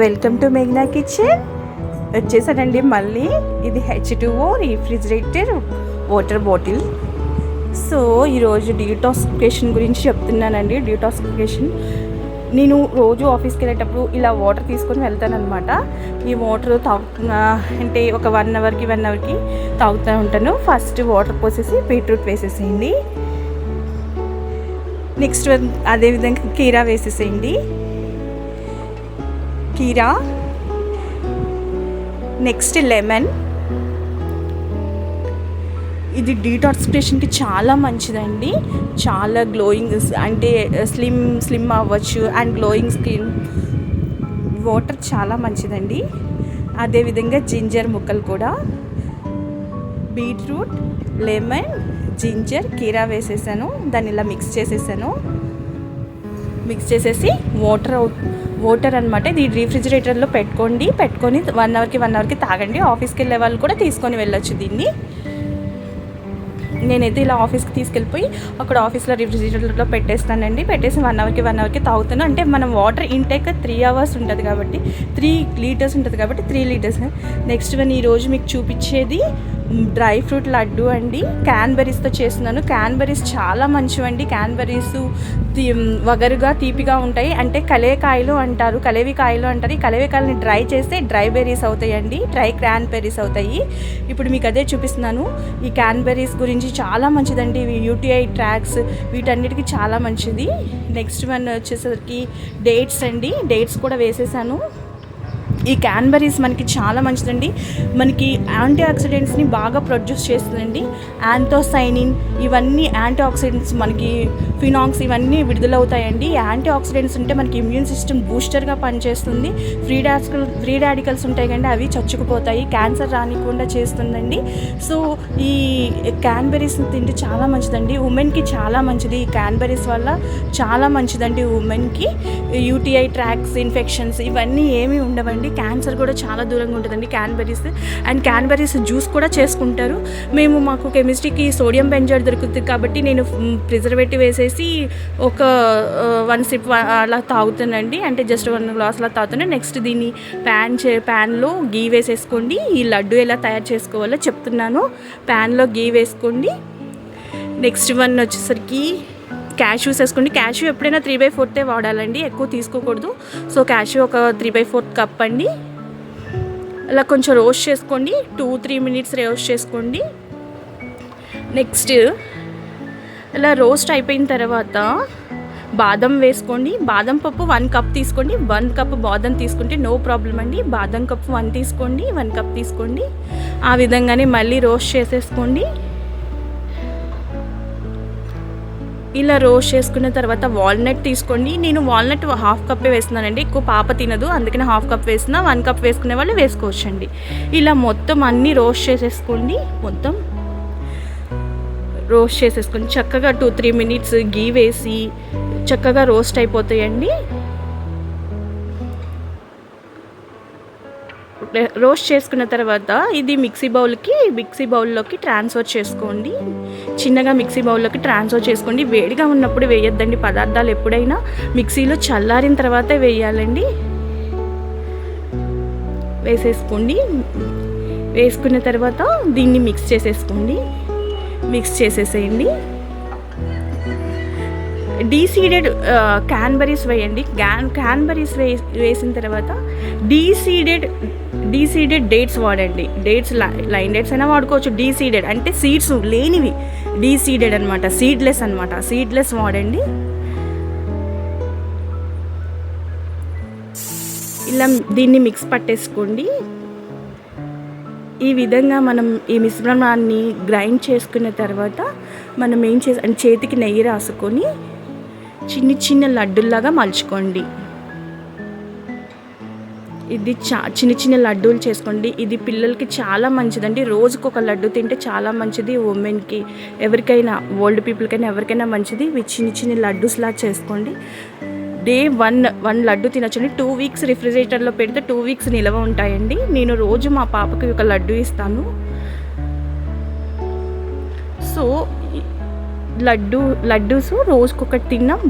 Welcome to Magna kitchen. వచ్చేసానండి మళ్ళీ. ఇది H two O refrigerator water bottle. So ఈరోజు డీటాక్సిఫికేషన్ గురించి చెప్తున్నానండి. డ్యూటాస్ఫికేషన్ నేను రోజు ఆఫీస్కి వెళ్ళేటప్పుడు ఇలా వాటర్ తీసుకొని వెళ్తానమాట ఈ వాటర్ తాగుతున్నా అంటే ఒక వన్ అవర్కి వన్ అవర్కి తాగుతూ ఉంటాను. ఫస్ట్ వాటర్ పోసేసి బీట్రూట్ వేసేసేయండి. నెక్స్ట్ అదేవిధంగా కీరా వేసేసేయండి. కీరా నెక్స్ట్ లెమన్ ఇది డీటాక్సిఫికేషన్కి చాలా మంచిదండి. చాలా గ్లోయింగ్ అంటే uh, స్లిమ్ స్లిమ్ అవ్వచ్చు అండ్ గ్లోయింగ్ స్కిన్ వాటర్ చాలా మంచిదండి. అదేవిధంగా జింజర్ ముక్కలు కూడా. బీట్రూట్ లెమన్ జింజర్ కీరా వేసేసాను. దాన్ని ఇలా మిక్స్ చేసేసాను. మిక్స్ చేసేసి వాటర్ వాటర్ అనమాట ఇది రీఫ్రిజిరేటర్లో పెట్టుకోండి. పెట్టుకొని వన్ అవర్కి వన్ అవర్కి తాగండి. ఆఫీస్కి వెళ్ళే వాళ్ళు కూడా తీసుకొని వెళ్ళొచ్చు దీన్ని. నేనైతే ఇలా ఆఫీస్కి తీసుకెళ్ళిపోయి అక్కడ ఆఫీస్లో రిఫ్రిజిరేటర్లో పెట్టేస్తానండి. పెట్టేసి వన్ అవర్కి వన్ అవర్కి తాగుతాను అంటే మనం వాటర్ ఇంటేక్ త్రీ అవర్స్ ఉంటుంది కాబట్టి త్రీ లీటర్స్ ఉంటుంది కాబట్టి త్రీ లీటర్స్ నెక్స్ట్ వన్ ఈరోజు మీకు చూపించేది డ్రై ఫ్రూట్ లడ్డు అండి. క్యాన్బెరీస్తో చేస్తున్నాను. క్యాన్బెరీస్ చాలా మంచివండి. క్యాన్బెరీస్ వగరుగా తీపిగా ఉంటాయి. అంటే కలేకాయలు అంటారు. కలేవి కాయలు అంటారు. ఈ కలేవికాయలని డ్రై చేస్తే డ్రై బెర్రీస్ అవుతాయండి. డ్రై క్రాన్బెర్రీస్ అవుతాయి. ఇప్పుడు మీకు అదే చూపిస్తున్నాను. ఈ క్యాన్బెరీస్ గురించి చాలా మంచిదండి. ఇవి యూటీఐ ట్రాక్స్. వీటన్నిటికీ చాలా మంచిది. నెక్స్ట్ వన్ వచ్చేసరికి డేట్స్ అండి. డేట్స్ కూడా వేసేసాను. ఈ క్యాన్బెరీస్ మనకి చాలా మంచిదండి. మనకి యాంటీ ఆక్సిడెంట్స్ని బాగా ప్రొడ్యూస్ చేస్తుందండి. యాంథోసైనిన్ ఇవన్నీ యాంటీ ఆక్సిడెంట్స్ మనకి ఫినాక్స్ ఇవన్నీ విడుదలవుతాయండి. యాంటీ ఆక్సిడెంట్స్ ఉంటే మనకి ఇమ్యూన్ సిస్టమ్ బూస్టర్గా పనిచేస్తుంది. ఫ్రీ డాడికల్ ఫ్రీ రాడికల్స్ ఉంటాయి కండి అవి చచ్చుకుపోతాయి క్యాన్సర్ రానికుండా చేస్తుందండి. సో ఈ క్యాన్బెరీస్ని తింటే చాలా మంచిదండి. ఉమెన్కి చాలా మంచిది. ఈ క్యాన్బెరీస్ వల్ల చాలా మంచిదండి ఉమెన్కి. యూటీఐ ట్రాక్స్ ఇన్ఫెక్షన్స్ ఇవన్నీ ఏమీ ఉండవండి. క్యాన్సర్ కూడా చాలా దూరంగా ఉంటుందండి క్యాన్బెరీస్ అండ్ క్యాన్బెరీస్ జ్యూస్ కూడా చేసుకుంటారు. మేము మాకు కెమిస్ట్రీకి సోడియం బెంజర్ దొరుకుతుంది కాబట్టి నేను ప్రిజర్వేటివ్ వేసేసి ఒక వన్ సిప్ అలా తాగుతానండి. అంటే జస్ట్ వన్ గ్లాస్ అలా తాగుతాను. నెక్స్ట్ దీన్ని ప్యాన్ చే ప్యాన్లో గీ వేసేసుకోండి. ఈ లడ్డు ఎలా తయారు చేసుకోవాలో చెప్తున్నాను. ప్యాన్లో గీ వేసుకోండి. నెక్స్ట్ వన్ వచ్చేసరికి క్యాష్యూస్ వేసుకోండి క్యాష్యూ ఎప్పుడైనా త్రీ బై ఫోర్తే వాడాలండి. ఎక్కువ తీసుకోకూడదు. సో క్యాష్యూ ఒక త్రీ బై ఫోర్త్ కప్ అండి. అలా కొంచెం రోస్ట్ చేసుకోండి. టూ త్రీ మినిట్స్ రోస్ట్ చేసుకోండి. నెక్స్ట్ అలా రోస్ట్ అయిపోయిన తర్వాత బాదం వేసుకోండి. బాదం పప్పు వన్ కప్ తీసుకోండి. వన్ కప్ బాదం తీసుకుంటే నో ప్రాబ్లం అండి. బాదం కప్ వన్ తీసుకోండి. వన్ కప్ తీసుకోండి. ఆ విధంగానే మళ్ళీ రోస్ట్ చేసేసుకోండి. ఇలా రోస్ట్ చేసుకున్న తర్వాత వాల్నట్ తీసుకోండి. నేను వాల్నట్ హాఫ్ కప్పే వేస్తున్నానండి. ఎక్కువ పాప తినదు. అందుకని హాఫ్ కప్ వేసిన వన్ కప్ వేసుకునే వాళ్ళు వేసుకోవచ్చండి. ఇలా మొత్తం అన్నీ రోస్ట్ చేసేసుకోండి. మొత్తం రోస్ట్ చేసేసుకోండి. చక్కగా టూ త్రీ మినిట్స్ గీ వేసి చక్కగా రోస్ట్ అయిపోతాయండి. రోస్ట్ చేసుకున్న తర్వాత ఇది మిక్సీ బౌల్కి మిక్సీ బౌల్లోకి ట్రాన్స్ఫర్ చేసుకోండి. చిన్నగా మిక్సీ బౌల్లోకి ట్రాన్స్ఫర్ చేసుకోండి. వేడిగా ఉన్నప్పుడు వేయొద్దండి. పదార్థాలు ఎప్పుడైనా మిక్సీలో చల్లారిన తర్వాతే వేయాలండి. వేసేసుకోండి. వేసుకున్న తర్వాత దీన్ని మిక్స్ చేసేసుకోండి. మిక్స్ చేసేసేయండి. డీసీడెడ్ క్యాన్బరీస్ వేయండి. క్యాన్ క్యాన్బరీస్ వే వేసిన తర్వాత డీసీడెడ్ డీసీడెడ్ డేట్స్ వాడండి. డేట్స్ లైన్ డేట్స్ అయినా వాడుకోవచ్చు. డీసీడెడ్ అంటే సీడ్స్ లేనివి. డీసీడెడ్ అనమాట సీడ్లెస్ అనమాట సీడ్లెస్ వాడండి. ఇలా దీన్ని మిక్స్ పట్టేసుకోండి. ఈ విధంగా మనం ఈ మిశ్రమాన్ని గ్రైండ్ చేసుకున్న తర్వాత మనం ఏం చేసి చేతికి నెయ్యి రాసుకొని చిన్న చిన్న లడ్డుల్లాగా మలుచుకోండి. ఇది చా చిన్న చిన్న లడ్డూలు చేసుకోండి. ఇది పిల్లలకి చాలా మంచిదండి. రోజుకు ఒక లడ్డు తింటే చాలా మంచిది. ఉమెన్కి ఎవరికైనా ఓల్డ్ పీపుల్కైనా ఎవరికైనా మంచిది. ఇవి చిన్న చిన్న లడ్డూస్లా చేసుకోండి. డే వన్ వన్ లడ్డు తినచ్చండి. టూ వీక్స్ రిఫ్రిజిరేటర్లో పెడితే టూ వీక్స్ నిల్వ ఉంటాయండి. నేను రోజు మా పాపకి ఒక లడ్డు ఇస్తాను. సో లడ్డు లడ్డూస్ రోజుకొకటి తిన్నాం.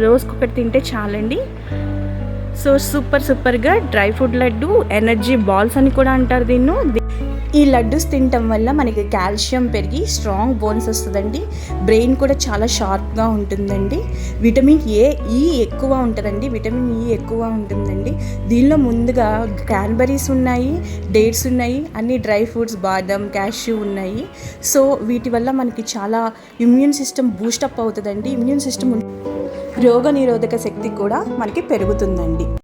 రోజుకొకటి తింటే చాలండి. సో సూపర్ సూపర్గా dry fruit laddu energy balls అని కూడా అంటారు దీన్ని. ఈ లడ్డూస్ తినటం వల్ల మనకి కాల్షియం పెరిగి స్ట్రాంగ్ బోన్స్ వస్తుందండి. బ్రెయిన్ కూడా చాలా షార్ప్గా ఉంటుందండి. విటమిన్ ఏ ఈ ఎక్కువ ఉంటుందండి. విటమిన్ ఈ ఎక్కువ ఉంటుందండి. దీనిలో ముందుగా క్యాన్బరీస్ ఉన్నాయి డేట్స్ ఉన్నాయి అన్ని డ్రై ఫ్రూట్స్ బాదం క్యాష్యూ ఉన్నాయి. సో వీటి వల్ల మనకి చాలా ఇమ్యూన్ సిస్టమ్ బూస్టప్ అవుతుందండి. ఇమ్యూన్ సిస్టమ్ రోగ నిరోధక శక్తి కూడా మనకి పెరుగుతుందండి.